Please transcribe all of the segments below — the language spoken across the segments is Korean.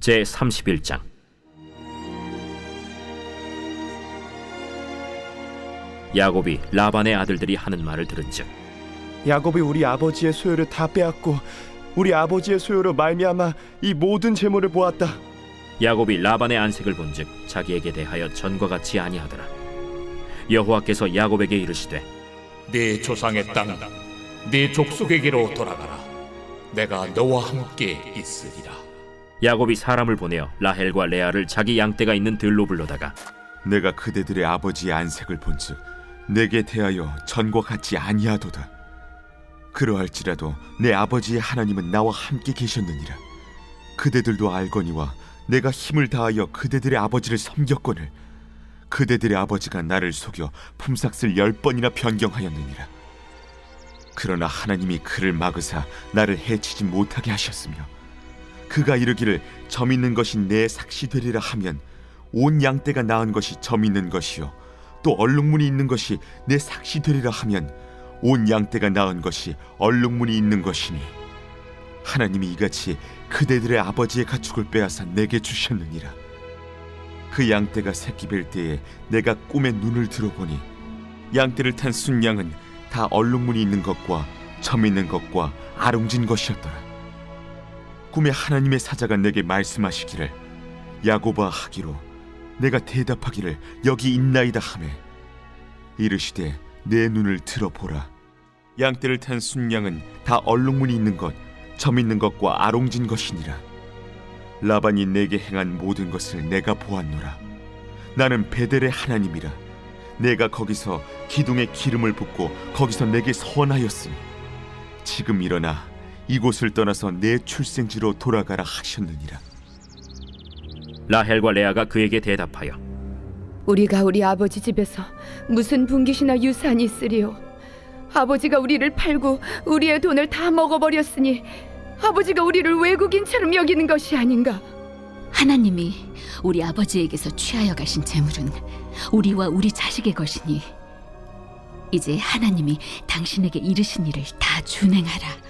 제 31장 야곱이 라반의 아들들이 하는 말을 들은즉 야곱이 우리 아버지의 소유를 다 빼앗고 우리 아버지의 소유로 말미암아 이 모든 재물을 보았다. 야곱이 라반의 안색을 본즉 자기에게 대하여 전과 같이 아니하더라 여호와께서 야곱에게 이르시되 네 조상의 땅, 네 족속에게로 돌아가라. 내가 너와 함께 있으리라. 야곱이 사람을 보내어 라헬과 레아를 자기 양떼가 있는 들로 불러다가 내가 그대들의 아버지의 안색을 본즉 내게 대하여 전과 같이 아니하도다. 그러할지라도 내 아버지의 하나님은 나와 함께 계셨느니라. 그대들도 알거니와 내가 힘을 다하여 그대들의 아버지를 섬겼거늘 그대들의 아버지가 나를 속여 품삯을 열 번이나 변경하였느니라. 그러나 하나님이 그를 막으사 나를 해치지 못하게 하셨으며 그가 이르기를 점 있는 것이 내 삭시 되리라 하면 온 양떼가 낳은 것이 점 있는 것이요 또 얼룩무늬 있는 것이 내 삭시 되리라 하면 온 양떼가 낳은 것이 얼룩무늬 있는 것이니 하나님이 이같이 그대들의 아버지의 가축을 빼앗아 내게 주셨느니라. 그 양떼가 새끼 뵐 때에 내가 꿈에 눈을 들어보니 양떼를 탄 순양은 다 얼룩무늬 있는 것과 점 있는 것과 아롱진 것이었더라 꿈에 하나님의 사자가 내게 말씀하시기를 야고바 하기로 내가 대답하기를 여기 있나이다 하매 이르시되 내 눈을 들어보라. 양떼를 탄 순양은 다 얼룩무늬 있는 것, 점 있는 것과 아롱진 것이니라. 라반이 내게 행한 모든 것을 내가 보았노라. 나는 베델의 하나님이라. 내가 거기서 기둥에 기름을 붓고 거기서 내게 선하였으니 지금 일어나 이곳을 떠나서 내 출생지로 돌아가라 하셨느니라 라헬과 레아가 그에게 대답하여 우리가 우리 아버지 집에서 무슨 분깃이나 유산이 있으리요? 아버지가 우리를 팔고 우리의 돈을 다 먹어버렸으니 아버지가 우리를 외국인처럼 여기는 것이 아닌가? 하나님이 우리 아버지에게서 취하여 가신 재물은 우리와 우리 자식의 것이니 이제 하나님이 당신에게 이르신 일을 다 준행하라.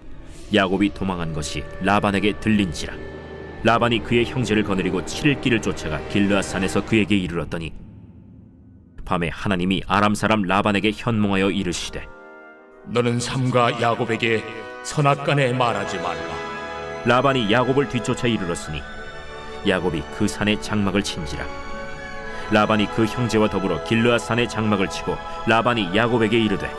야곱이 도망한 것이 라반에게 들린지라 라반이 그의 형제를 거느리고 7일 길을 쫓아가 길르앗 산에서 그에게 이르렀더니 밤에 하나님이 아람 사람 라반에게 현몽하여 이르시되 너는 삼가 야곱에게 선악간에 말하지 말라. 라반이 야곱을 뒤쫓아 이르렀으니 야곱이 그 산에 장막을 친지라 라반이 그 형제와 더불어 길르앗 산에 장막을 치고 라반이 야곱에게 이르되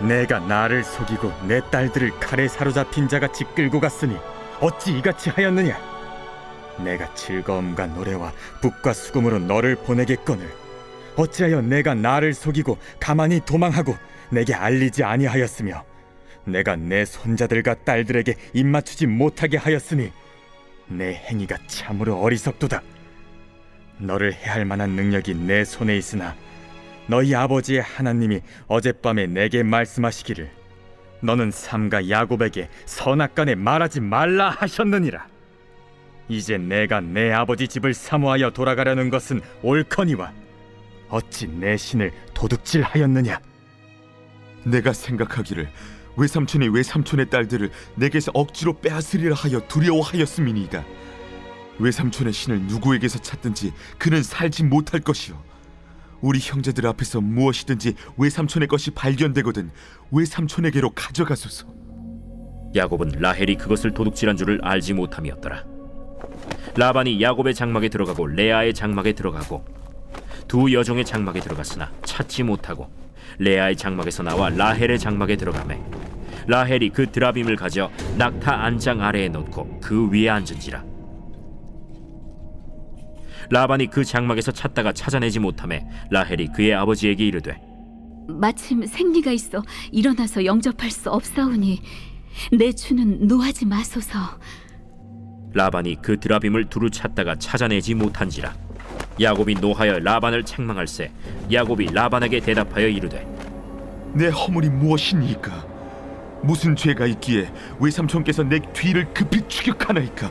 내가 나를 속이고 내 딸들을 칼에 사로잡힌 자같이 끌고 갔으니 어찌 이같이 하였느냐? 내가 즐거움과 노래와 북과 수금으로 너를 보내겠거늘 어찌하여 내가 나를 속이고 가만히 도망하고 내게 알리지 아니하였으며 내가 내 손자들과 딸들에게 입맞추지 못하게 하였으니 내 행위가 참으로 어리석도다. 너를 해할 만한 능력이 내 손에 있으나 너희 아버지의 하나님이 어젯밤에 내게 말씀하시기를 너는 삼가 야곱에게 선악간에 말하지 말라 하셨느니라. 이제 내가 내 아버지 집을 사모하여 돌아가려는 것은 옳거니와 어찌 내 신을 도둑질하였느냐? 내가 생각하기를 외삼촌이 외삼촌의 딸들을 내게서 억지로 빼앗으리라 하여 두려워하였음이니이다. 외삼촌의 신을 누구에게서 찾든지 그는 살지 못할 것이요. 우리 형제들 앞에서 무엇이든지 외삼촌의 것이 발견되거든 외삼촌에게로 가져가소서. 야곱은 라헬이 그것을 도둑질한 줄을 알지 못함이었더라. 라반이 야곱의 장막에 들어가고 레아의 장막에 들어가고 두 여종의 장막에 들어갔으나 찾지 못하고 레아의 장막에서 나와 라헬의 장막에 들어가매 라헬이 그 드라빔을 가져 낙타 안장 아래에 놓고 그 위에 앉은지라 라반이 그 장막에서 찾다가 찾아내지 못함에 라헬이 그의 아버지에게 이르되 마침 생리가 있어 일어나서 영접할 수 없사오니 내 주는 노하지 마소서. 라반이 그 드라빔을 두루 찾다가 찾아내지 못한지라 야곱이 노하여 라반을 책망할세 야곱이 라반에게 대답하여 이르되 내 허물이 무엇이니까? 무슨 죄가 있기에 외삼촌께서 내 뒤를 급히 추격하나이까?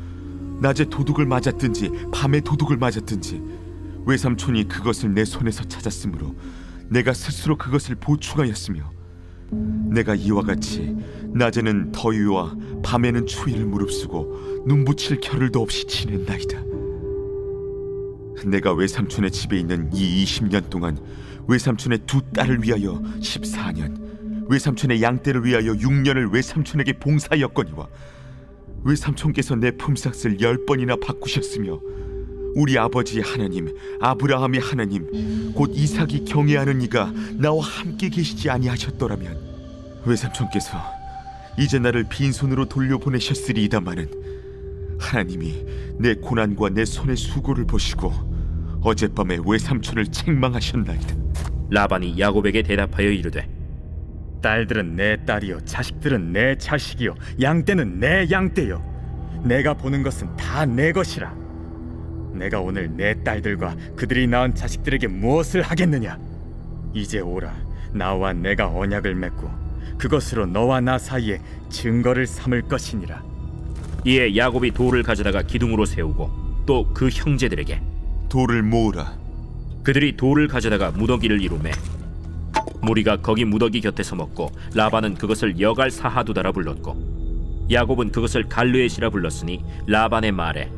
낮에 도둑을 맞았든지 밤에 도둑을 맞았든지 외삼촌이 그것을 내 손에서 찾았으므로 내가 스스로 그것을 보충하였으며 내가 이와 같이 낮에는 더위와 밤에는 추위를 무릅쓰고 눈붙일 겨를도 없이 지낸나이다. 내가 외삼촌의 집에 있는 이 20년 동안 외삼촌의 두 딸을 위하여 14년, 외삼촌의 양떼를 위하여 6년을 외삼촌에게 봉사하였거니와 외삼촌께서 내 품삯을 열 번이나 바꾸셨으며 우리 아버지의 하나님 아브라함의 하나님 곧 이삭이 경외하는 이가 나와 함께 계시지 아니하셨더라면 외삼촌께서 이제 나를 빈손으로 돌려보내셨으리이다마는 하나님이 내 고난과 내 손의 수고를 보시고 어젯밤에 외삼촌을 책망하셨나이다. 라반이 야곱에게 대답하여 이르되 딸들은 내 딸이요 자식들은 내 자식이요 양떼는 내 양떼요. 내가 보는 것은 다 내 것이라. 내가 오늘 내 딸들과 그들이 낳은 자식들에게 무엇을 하겠느냐? 이제 오라 나와 내가 언약을 맺고 그것으로 너와 나 사이에 증거를 삼을 것이니라. 이에 야곱이 돌을 가져다가 기둥으로 세우고 또 그 형제들에게 돌을 모으라. 그들이 돌을 가져다가 무더기를 이루매 무리가 거기 무더기 곁에 서 먹고 라반은 그것을 여갈 사하두다라 불렀고 야곱은 그것을 갈르엣이라 불렀으니 라반의 말에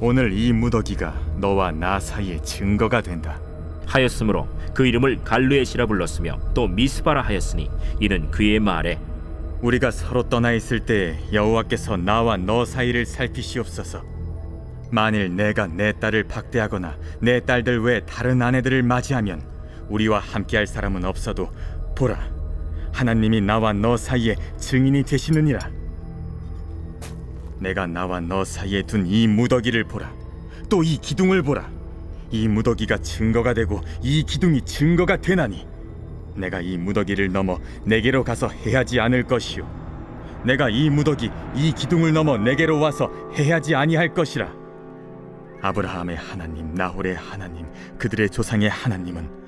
오늘 이 무더기가 너와 나 사이에 증거가 된다 하였으므로 그 이름을 갈르엣이라 불렀으며 또 미스바라 하였으니 이는 그의 말에 우리가 서로 떠나 있을 때 여호와께서 나와 너 사이를 살피시옵소서. 만일 내가 내 딸을 박대하거나 내 딸들 외 다른 아내들을 맞이하면 우리와 함께할 사람은 없어도 보라 하나님이 나와 너 사이에 증인이 되시느니라. 내가 나와 너 사이에 둔 이 무더기를 보라. 또 이 기둥을 보라. 이 무더기가 증거가 되고 이 기둥이 증거가 되나니 내가 이 무더기를 넘어 내게로 가서 해하지 않을 것이요 내가 이 무더기 이 기둥을 넘어 내게로 와서 해하지 아니할 것이라 아브라함의 하나님 나홀의 하나님 그들의 조상의 하나님은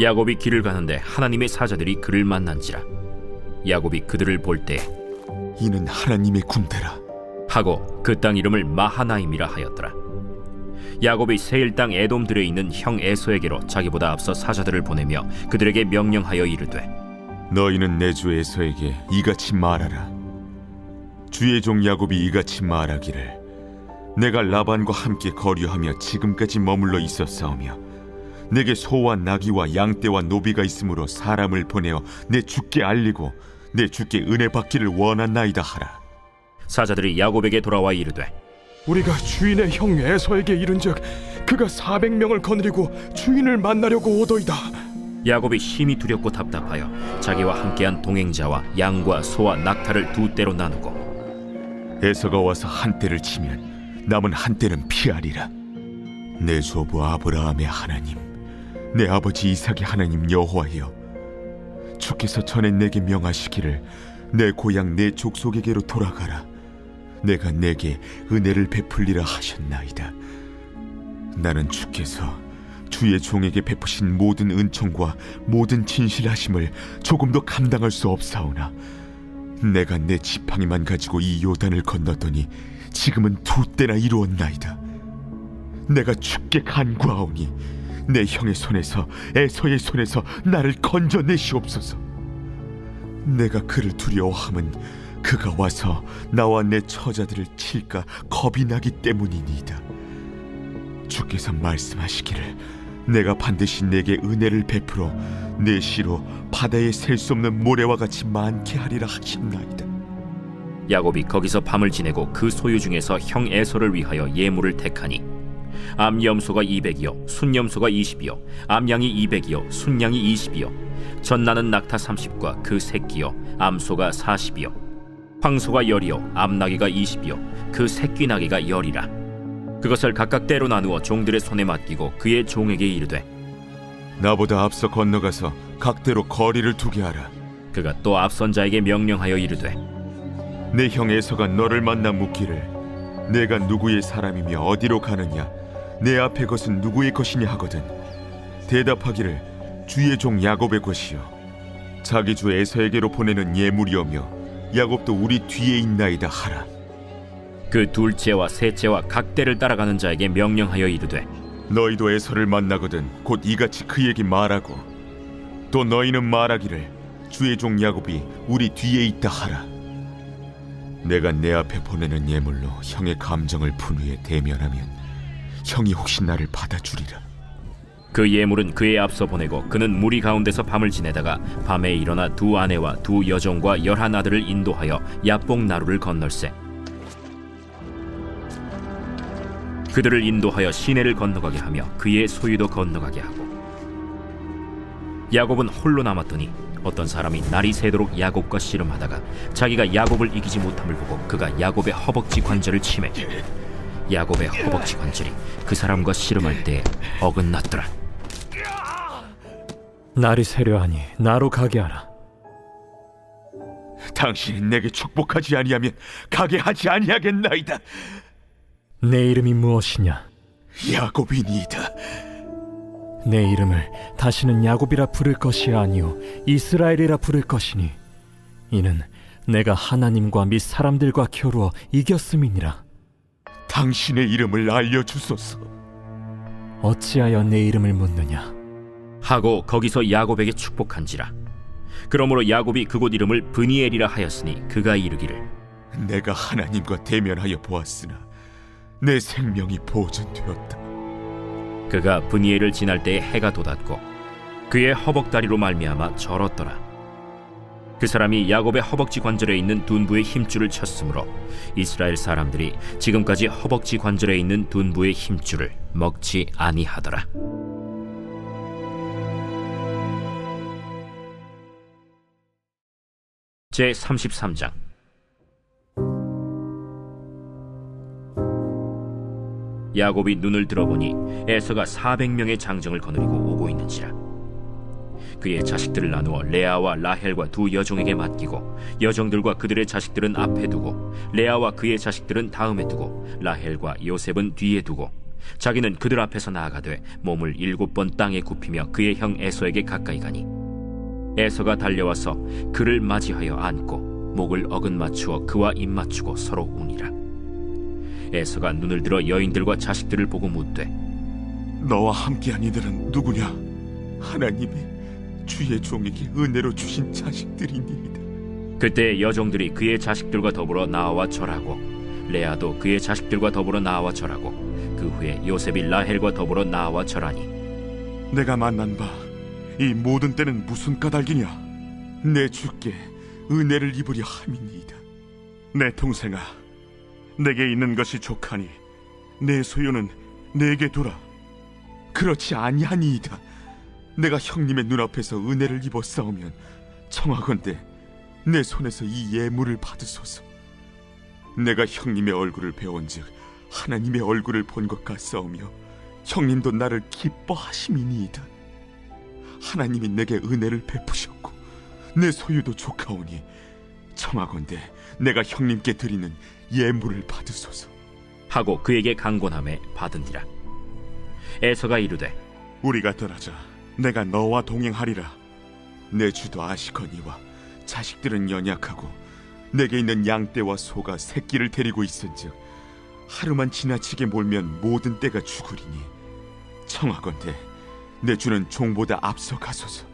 야곱이 길을 가는데 하나님의 사자들이 그를 만난지라. 야곱이 그들을 볼 때 이는 하나님의 군대라. 하고 그 땅 이름을 마하나임이라 하였더라. 야곱이 세일 땅 에돔들에 있는 형 에서에게로 자기보다 앞서 사자들을 보내며 그들에게 명령하여 이르되 너희는 내 주 에서에게 이같이 말하라. 주의 종 야곱이 이같이 말하기를 내가 라반과 함께 거류하며 지금까지 머물러 있었사오며 내게 소와 나귀와 양떼와 노비가 있으므로 사람을 보내어 내 주께 알리고 내 주께 은혜 받기를 원한나이다 하라 사자들이 야곱에게 돌아와 이르되 우리가 주인의 형 에서에게 이른즉 그가 400명을 거느리고 주인을 만나려고 오더이다. 야곱이 심히 두렵고 답답하여 자기와 함께한 동행자와 양과 소와 낙타를 두 떼로 나누고 에서가 와서 한 때를 치면 남은 한 때는 피하리라. 내 조부 아브라함의 하나님, 내 아버지 이삭의 하나님 여호와여, 주께서 전에 내게 명하시기를 내 고향 내 족속에게로 돌아가라. 내가 내게 은혜를 베풀리라 하셨나이다. 나는 주께서 주의 종에게 베푸신 모든 은총과 모든 진실하심을 조금도 감당할 수 없사오나 내가 내 지팡이만 가지고 이 요단을 건넜더니 지금은 두 때나 이루었나이다. 내가 죽게 간구하오니 내 형의 손에서 에서의 손에서 나를 건져내시옵소서. 내가 그를 두려워함은 그가 와서 나와 내 처자들을 칠까 겁이 나기 때문이니이다. 주께서 말씀하시기를 내가 반드시 내게 은혜를 베풀어 내 시로 바다에 셀 수 없는 모래와 같이 많게 하리라 하셨나이다. 야곱이 거기서 밤을 지내고 그 소유 중에서 형 에서를 위하여 예물을 택하니 암염소가 200이요 순염소가 20이요 암양이 200이요 순양이 20이요. 전나는 낙타 30과 그 새끼요 암소가 40이요. 황소가 열이요 암나귀가 20이요 그 새끼 나귀가 열이라. 그것을 각각 때로 나누어 종들의 손에 맡기고 그의 종에게 이르되 나보다 앞서 건너가서 각대로 거리를 두게 하라. 그가 또 앞선 자에게 명령하여 이르되 내 형 에서가 너를 만나 묻기를 내가 누구의 사람이며 어디로 가느냐 내 앞에 것은 누구의 것이냐 하거든. 대답하기를 주의 종 야곱의 것이요 자기 주 에서에게로 보내는 예물이오며 야곱도 우리 뒤에 있나이다 하라. 그 둘째와 셋째와 각 때를 따라가는 자에게 명령하여 이르되 너희도 에서를 만나거든 곧 이같이 그에게 말하고 또 너희는 말하기를 주의 종 야곱이 우리 뒤에 있다 하라. 내가 내 앞에 보내는 예물로 형의 감정을 분후에 대면하면 형이 혹시 나를 받아주리라. 그 예물은 그의 앞서 보내고 그는 무리 가운데서 밤을 지내다가 밤에 일어나 두 아내와 두 여종과 열한 아들을 인도하여 야뽕 나루를 건널세. 그들을 인도하여 시내를 건너가게 하며 그의 소유도 건너가게 하고 야곱은 홀로 남았더니 어떤 사람이 날이 새도록 야곱과 씨름하다가 자기가 야곱을 이기지 못함을 보고 그가 야곱의 허벅지 관절을 치매 야곱의 허벅지 관절이 그 사람과 씨름할 때 어긋났더라 날이 새려하니 나로 가게 하라. 당신이 내게 축복하지 아니하면 가게 하지 아니하겠나이다 내 이름이 무엇이냐? 야곱이니이다 내 이름을 다시는 야곱이라 부를 것이 아니요 이스라엘이라 부를 것이니 이는 내가 하나님과 및 사람들과 겨루어 이겼음이니라. 당신의 이름을 알려주소서. 어찌하여 내 이름을 묻느냐? 하고 거기서 야곱에게 축복한지라. 그러므로 야곱이 그곳 이름을 브니엘이라 하였으니 그가 이르기를. 내가 하나님과 대면하여 보았으나 내 생명이 보존되었다. 그가 브니엘을 지날 때에 해가 돋았고 그의 허벅다리로 말미암아 절었더라 그 사람이 야곱의 허벅지 관절에 있는 둔부의 힘줄을 쳤으므로 이스라엘 사람들이 지금까지 허벅지 관절에 있는 둔부의 힘줄을 먹지 아니하더라. 제 33장. 야곱이 눈을 들어보니 에서가 400명의 장정을 거느리고 오고 있는지라 그의 자식들을 나누어 레아와 라헬과 두 여종에게 맡기고 여종들과 그들의 자식들은 앞에 두고 레아와 그의 자식들은 다음에 두고 라헬과 요셉은 뒤에 두고 자기는 그들 앞에서 나아가되 몸을 일곱 번 땅에 굽히며 그의 형 에서에게 가까이 가니 에서가 달려와서 그를 맞이하여 안고 목을 어긋 맞추어 그와 입 맞추고 서로 우니라. 에서가 눈을 들어 여인들과 자식들을 보고 묻되 너와 함께한 이들은 누구냐? 하나님이 주의 종에게 은혜로 주신 자식들이니이다. 그때 여종들이 그의 자식들과 더불어 나와 절하고 레아도 그의 자식들과 더불어 나와 절하고 그 후에 요셉이 라헬과 더불어 나와 절하니 내가 만난 바 이 모든 때는 무슨 까닭이냐? 내 주께 은혜를 입으려 함이니이다. 내 동생아 내게 있는 것이 족하니 내 소유는 내게 두라. 그렇지 아니하니이다 내가 형님의 눈앞에서 은혜를 입어 싸우면 청하건대 내 손에서 이 예물을 받으소서. 내가 형님의 얼굴을 배운즉 하나님의 얼굴을 본 것 같사오며 형님도 나를 기뻐하심이니이다. 하나님이 내게 은혜를 베푸셨고 내 소유도 조카오니 청하건대 내가 형님께 드리는 예물을 받으소서. 하고 그에게 강권함에 받은니라. 에서가 이르되 우리가 떠나자 내가 너와 동행하리라. 내 주도 아시거니와 자식들은 연약하고 내게 있는 양떼와 소가 새끼를 데리고 있은즉 하루만 지나치게 몰면 모든 때가 죽으리니 청하건대 내 주는 종보다 앞서 가소서.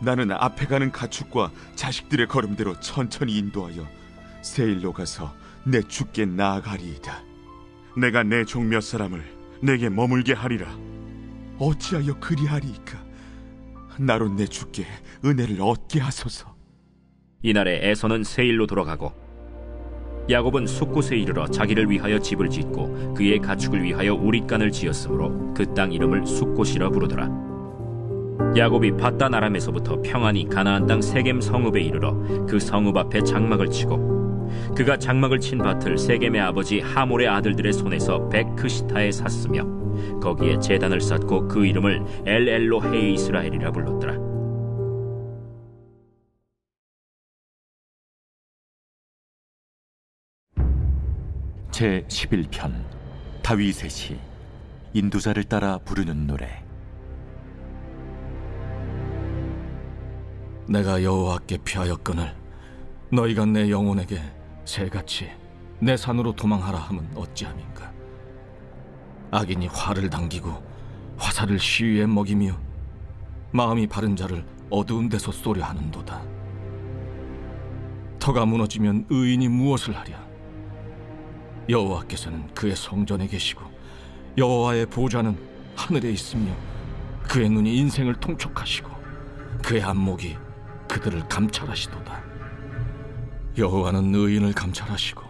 나는 앞에 가는 가축과 자식들의 걸음대로 천천히 인도하여 세일로 가서 내 주께 나아가리이다. 내가 내 종 몇 사람을 내게 머물게 하리라 어찌하여 그리하리이까 나로 내 주께 은혜를 얻게 하소서 이날에 에서는 세일로 돌아가고 야곱은 숫곳에 이르러 자기를 위하여 집을 짓고 그의 가축을 위하여 우릿간을 지었으므로 그 땅 이름을 숫곳이라 부르더라. 야곱이 바단 아람에서부터 평안히 가나안 땅 세겜 성읍에 이르러 그 성읍 앞에 장막을 치고 그가 장막을 친 밭을 세겜의 아버지 하몰의 아들들의 손에서 베크시타에 샀으며 거기에 제단을 쌓고 그 이름을 엘엘로 헤 이 스라엘이라 불렀더라. 제 11편 다윗의 시 인도자를 따라 부르는 노래 내가 여호와께 피하였거늘 너희가 내 영혼에게 새같이 내 산으로 도망하라 함은 어찌함인가 악인이 화를 당기고 화살을 시위에 먹이며 마음이 바른 자를 어두운 데서 쏘려 하는도다 터가 무너지면 의인이 무엇을 하랴 여호와께서는 그의 성전에 계시고 여호와의 보좌는 하늘에 있으며 그의 눈이 인생을 통촉하시고 그의 안목이 그들을 감찰하시도다. 여호와는 의인을 감찰하시고